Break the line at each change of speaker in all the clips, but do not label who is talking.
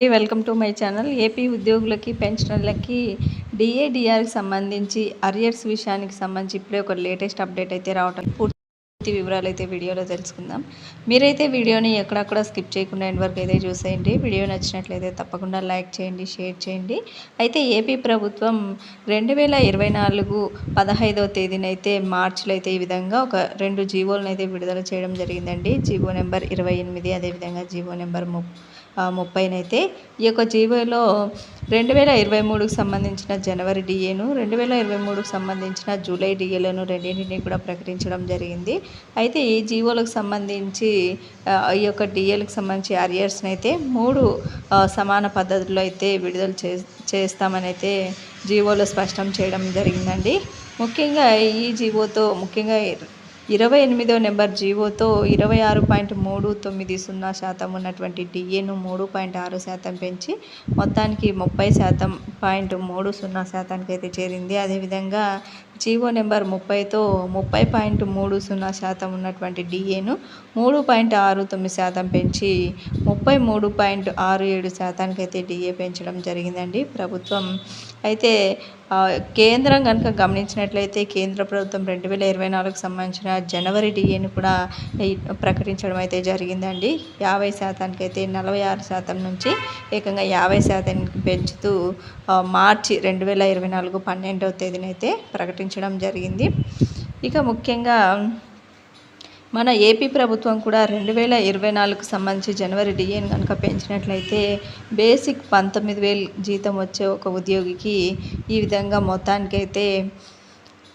Welcome to my channel AP ఉద్యోగులకి పెన్షనర్లకి డిఏడిఆర్కి సంబంధించి అరియర్స్ విషయానికి సంబంధించి ఇప్పుడే ఒక లేటెస్ట్ అప్డేట్ అయితే రావటం. పూర్తి వివరాలు అయితే వీడియోలో తెలుసుకుందాం. మీరైతే వీడియోని ఎక్కడక్కడ స్కిప్ చేయకుండా ఎండ్ వరకు అయితే చూసేయండి. వీడియో నచ్చినట్లయితే తప్పకుండా లైక్ చేయండి షేర్ చేయండి. అయితే ఏపీ ప్రభుత్వం రెండు వేల ఇరవై నాలుగు పదహైదవ తేదీనైతే మార్చిలో అయితే ఈ విధంగా ఒక రెండు జీవోలను అయితే విడుదల చేయడం జరిగిందండి. జీవో నెంబర్ ఇరవై ఎనిమిది అదేవిధంగా జీవో నెంబర్ ముప్పై ముప్పైనైతే. ఈ యొక్క జీవోలో రెండు వేల ఇరవై మూడుకు సంబంధించిన జనవరి డిఏను రెండు వేల ఇరవై మూడుకు సంబంధించిన జూలై డిఏలను రెండింటిని కూడా ప్రకటించడం జరిగింది. అయితే ఈ జీవోలకు సంబంధించి ఈ యొక్క డిఏలకు సంబంధించి అరియర్స్ని అయితే మూడు సమాన పద్ధతుల్లో అయితే విడుదల చే చేస్తామని అయితే జీవోలో స్పష్టం చేయడం జరిగిందండి. ముఖ్యంగా ఈ జీవోతో ముఖ్యంగా ఇరవై ఎనిమిదో నెంబర్ జీవోతో ఇరవై ఆరు పాయింట్ మూడు తొమ్మిది సున్నా శాతం ఉన్నటువంటి డిఏను మూడు పాయింట్ ఆరు శాతం పెంచి మొత్తానికి ముప్పై శాతం పాయింట్ మూడు సున్నా శాతానికి అయితే చేరింది. అదేవిధంగా జీవో నెంబర్ ముప్పైతో ముప్పై పాయింట్ మూడు సున్నా శాతం ఉన్నటువంటి డిఏను మూడు పాయింట్ ఆరు తొమ్మిది శాతం పెంచి ముప్పై మూడు పాయింట్ ఆరు ఏడు శాతానికి అయితే డిఏ పెంచడం జరిగిందండి. ప్రభుత్వం అయితే కేంద్రం కనుక గమనించినట్లయితే కేంద్ర ప్రభుత్వం రెండు వేల ఇరవై నాలుగుకు సంబంధించిన జనవరి డిఏని కూడా ప్రకటించడం అయితే జరిగిందండి. యాభై శాతానికి అయితే నలభై ఆరు శాతం నుంచి ఏకంగా యాభై శాతానికి పెంచుతూ మార్చి రెండు వేల ఇరవై నాలుగు పన్నెండవ తేదీనైతే ప్రకటించడం జరిగింది. ఇక ముఖ్యంగా మన ఏపీ ప్రభుత్వం కూడా రెండు వేల ఇరవై నాలుగుకు సంబంధించి జనవరి డిఏని కనుక పెంచినట్లయితే బేసిక్ పంతొమ్మిది వేలు జీతం వచ్చే ఒక ఉద్యోగికి ఈ విధంగా మొత్తానికైతే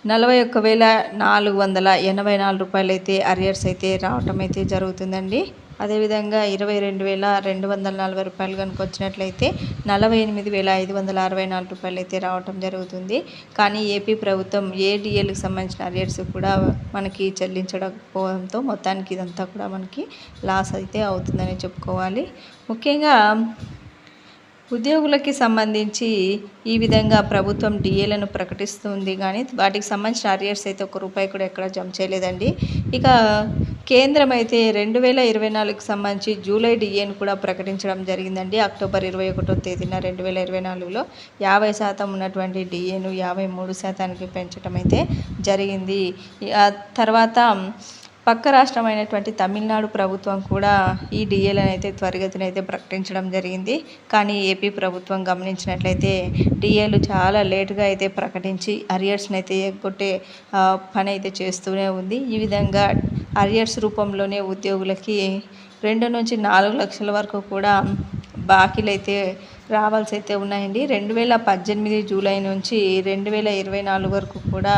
నలభై ఒక్క వేల నాలుగు వందల ఎనభై నాలుగు రూపాయలు అయితే అరియర్స్ అయితే రావటం అయితే జరుగుతుందండి. అదేవిధంగా ఇరవై రెండు వేల రెండు వందల నలభై రూపాయలు కనుక వచ్చినట్లయితే నలభై ఎనిమిది వేల ఐదు వందల అరవై నాలుగు రూపాయలు అయితే రావటం జరుగుతుంది. కానీ ఏపీ ప్రభుత్వం ఏడిఎల్కి సంబంధించిన అరియర్స్ కూడా మనకి చెల్లించకపోవడంతో మొత్తానికి ఇదంతా కూడా మనకి లాస్ అయితే అవుతుందని చెప్పుకోవాలి. ముఖ్యంగా ఉద్యోగులకి సంబంధించి ఈ విధంగా ప్రభుత్వం డిఏలను ప్రకటిస్తుంది. కానీ వాటికి సంబంధించిన అరియర్స్ అయితే ఒక రూపాయి కూడా ఎక్కడ జమ చేయలేదండి. ఇక కేంద్రం అయితే రెండు వేల ఇరవై నాలుగుకి సంబంధించి జూలై డిఏను కూడా ప్రకటించడం జరిగిందండి. అక్టోబర్ ఇరవై ఒకటో తేదీన రెండు వేల ఇరవై నాలుగులో యాభై శాతం ఉన్నటువంటి డిఏను యాభై మూడు శాతానికి పెంచడం అయితే జరిగింది. తర్వాత పక్క రాష్ట్రమైనటువంటి తమిళనాడు ప్రభుత్వం కూడా ఈ డిఏలను అయితే త్వరిగతిన అయితే ప్రకటించడం జరిగింది. కానీ ఏపీ ప్రభుత్వం గమనించినట్లయితే డిఏలు చాలా లేటుగా అయితే ప్రకటించి అరియర్స్ని అయితే ఎగ్గొట్టే పని అయితే చేస్తూనే ఉంది. ఈ విధంగా అరియర్స్ రూపంలోనే ఉద్యోగులకి రెండు నుంచి నాలుగు లక్షల వరకు కూడా బాకీలు అయితే రావాల్సి అయితే ఉన్నాయండి. రెండు వేల పద్దెనిమిది జూలై నుంచి రెండు వేల ఇరవై నాలుగు వరకు కూడా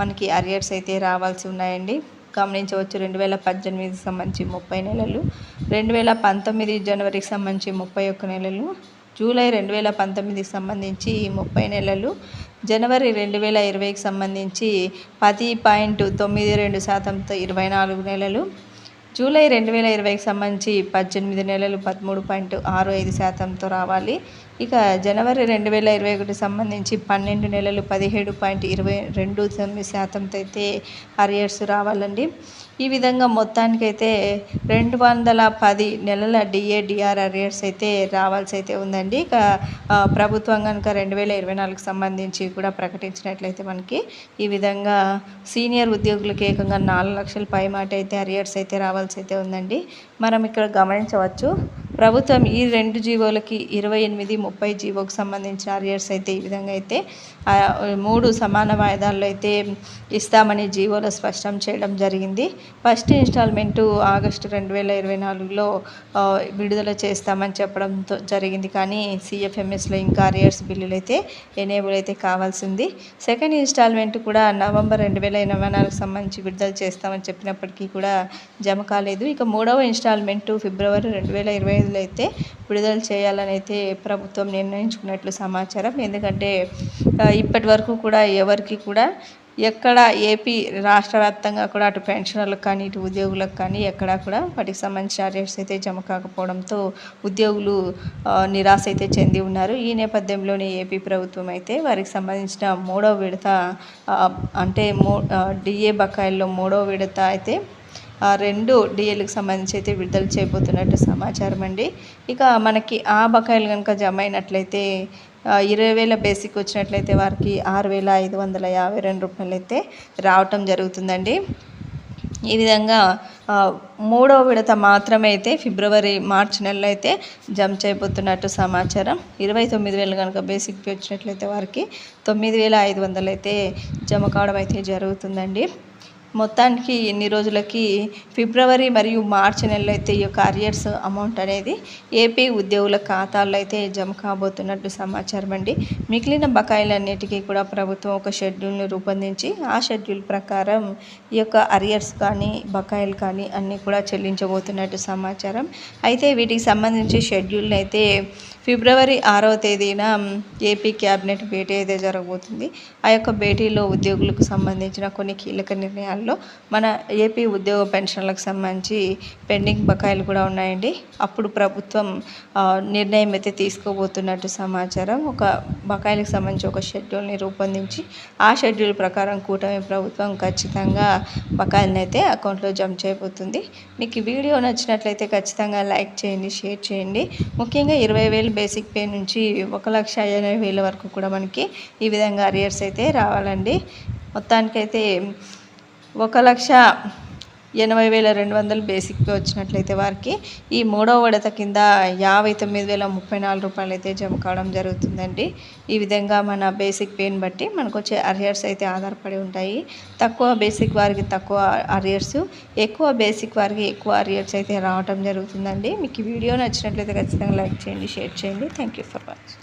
మనకి అరియర్స్ అయితే రావాల్సి ఉన్నాయండి. గమనించవచ్చు. రెండు వేల పద్దెనిమిదికి సంబంధించి ముప్పై నెలలు రెండు వేల పంతొమ్మిది జనవరికి సంబంధించి ముప్పై ఒక్క నెలలు జూలై రెండు వేల పంతొమ్మిదికి సంబంధించి ముప్పై నెలలు జనవరి రెండు వేల ఇరవైకి సంబంధించి పది పాయింట్ తొమ్మిది రెండు శాతంతో ఇరవై నాలుగు నెలలు జూలై రెండు వేల ఇరవైకి సంబంధించి పద్దెనిమిది నెలలు పదమూడు పాయింట్ ఆరు ఐదు శాతంతో రావాలి. ఇక జనవరి రెండు వేల ఇరవై ఒకటి సంబంధించి పన్నెండు నెలలు పదిహేడు పాయింట్ ఇరవై రెండు తొమ్మిది శాతంతో అయితే అరియర్స్ రావాలండి. ఈ విధంగా మొత్తానికైతే రెండు వందల పది నెలల డిఏడిఆర్ అరియర్స్ అయితే రావాల్సి అయితే ఉందండి. ఇక ప్రభుత్వం కనుక రెండు వేల ఇరవై నాలుగు సంబంధించి కూడా ప్రకటించినట్లయితే మనకి ఈ విధంగా సీనియర్ ఉద్యోగులకు ఏకంగా నాలుగు లక్షల పై మాట అయితే అరియర్స్ అయితే రావాల్సి అయితే ఉందండి. మనం ఇక్కడ గమనించవచ్చు ప్రభుత్వం ఈ రెండు జీవోలకి ఇరవై ఎనిమిది ముప్పై జీవోకు సంబంధించిన అరియర్స్ అయితే ఈ విధంగా అయితే మూడు సమాన వాయిదాల్లో అయితే ఇస్తామని జీవోలో స్పష్టం చేయడం జరిగింది. ఫస్ట్ ఇన్స్టాల్మెంటు ఆగస్టు రెండు వేల ఇరవై నాలుగులో విడుదల చేస్తామని చెప్పడంతో జరిగింది. కానీ సిఎఫ్ఎంఎస్లో ఇంకా అరియర్స్ బిల్లులు అయితే ఎనేబుల్ అయితే కావాల్సింది. సెకండ్ ఇన్స్టాల్మెంట్ కూడా నవంబర్ రెండు వేల ఇరవై నాలుగు సంబంధించి విడుదల చేస్తామని చెప్పినప్పటికీ కూడా జమ కాలేదు. ఇక మూడవ ఇన్స్టాల్మెంటు ఫిబ్రవరి రెండు వేల ఇరవై ఐదులో అయితే విడుదల చేయాలని అయితే ప్రభుత్వం ప్రభుత్వం నిర్ణయించుకున్నట్లు సమాచారం. ఎందుకంటే ఇప్పటి వరకు కూడా ఎవరికి కూడా ఎక్కడ ఏపీ రాష్ట్ర వ్యాప్తంగా కూడా అటు పెన్షనర్లకు కానీ ఇటు ఉద్యోగులకు కానీ ఎక్కడా కూడా వాటికి సంబంధించిన చార్జెస్ అయితే జమ కాకపోవడంతో ఉద్యోగులు నిరాశ అయితే చెంది ఉన్నారు. ఈ నేపథ్యంలోనే ఏపీ ప్రభుత్వం అయితే వారికి సంబంధించిన మూడో విడత అంటే మూ డిఏ బకాయిల్లో మూడో విడత అయితే రెండు డిఏలకు సంబంధించి అయితే విడుదల చేయబోతున్నట్టు సమాచారం అండి. ఇక మనకి ఆ బకాయిలు కనుక జమ అయినట్లయితే ఇరవై వేల బేసిక్ వచ్చినట్లయితే వారికి ఆరు వేల ఐదు వందల యాభై రెండు రూపాయలు అయితే రావటం జరుగుతుందండి. ఈ విధంగా మూడో మూడవ విడత మాత్రమే అయితే ఫిబ్రవరి మార్చి నెలలో అయితే జమ చేయబోతున్నట్టు సమాచారం. ఇరవై తొమ్మిది వేలు కనుక బేసిక్ వచ్చినట్లయితే వారికి తొమ్మిది వేల ఐదు వందలు అయితే జమ కావడం అయితే జరుగుతుందండి. మొత్తానికి ఎన్ని రోజులకి ఫిబ్రవరి మరియు మార్చి నెలలో అయితే ఈ యొక్క అరియర్స్ అమౌంట్ అనేది ఏపీ ఉద్యోగుల ఖాతాల్లో అయితే జమ కాబోతున్నట్టు సమాచారం అండి. మిగిలిన బకాయిలన్నిటికీ కూడా ప్రభుత్వం ఒక షెడ్యూల్ని రూపొందించి ఆ షెడ్యూల్ ప్రకారం ఈ యొక్క అరియర్స్ కానీ బకాయిలు కానీ అన్నీ కూడా చెల్లించబోతున్నట్టు సమాచారం. అయితే వీటికి సంబంధించి షెడ్యూల్ని అయితే ఫిబ్రవరి ఆరవ తేదీన ఏపీ క్యాబినెట్ భేటీ అయితే జరగబోతుంది. ఆ యొక్క భేటీలో ఉద్యోగులకు సంబంధించిన కొన్ని కీలక నిర్ణయాల్లో మన ఏపీ ఉద్యోగ పెన్షన్లకు సంబంధించి పెండింగ్ బకాయిలు కూడా ఉన్నాయండి. అప్పుడు ప్రభుత్వం నిర్ణయం అయితే తీసుకోబోతున్నట్టు సమాచారం. ఒక బకాయిలకు సంబంధించి ఒక షెడ్యూల్ని రూపొందించి ఆ షెడ్యూల్ ప్రకారం కూటమి ప్రభుత్వం ఖచ్చితంగా బకాయిలను అయితే అకౌంట్లో జమ చేయబోతుంది. మీకు ఈ వీడియో నచ్చినట్లయితే ఖచ్చితంగా లైక్ చేయండి షేర్ చేయండి. ముఖ్యంగా ఇరవై వేలు బేసిక్ పే నుంచి ఒక లక్ష ఎనభై వేల వరకు కూడా మనకి ఈ విధంగా అరియర్స్ అయితే రావాలండి. మొత్తానికైతే ఒక లక్ష ఎనభై వేల రెండు వందలు బేసిక్ వచ్చినట్లయితే వారికి ఈ మూడవ విడత కింద యాభై తొమ్మిది వేల ముప్పై నాలుగు రూపాయలు అయితే జమ కావడం జరుగుతుందండి. ఈ విధంగా మన బేసిక్ పేని బట్టి మనకు వచ్చే అరియర్స్ అయితే ఆధారపడి ఉంటాయి. తక్కువ బేసిక్ వారికి తక్కువ అరియర్స్ ఎక్కువ బేసిక్ వారికి ఎక్కువ అరియర్స్ అయితే రావడం జరుగుతుందండి. మీకు ఈ వీడియో నచ్చినట్లయితే ఖచ్చితంగా లైక్ చేయండి షేర్ చేయండి. Thank you for watching.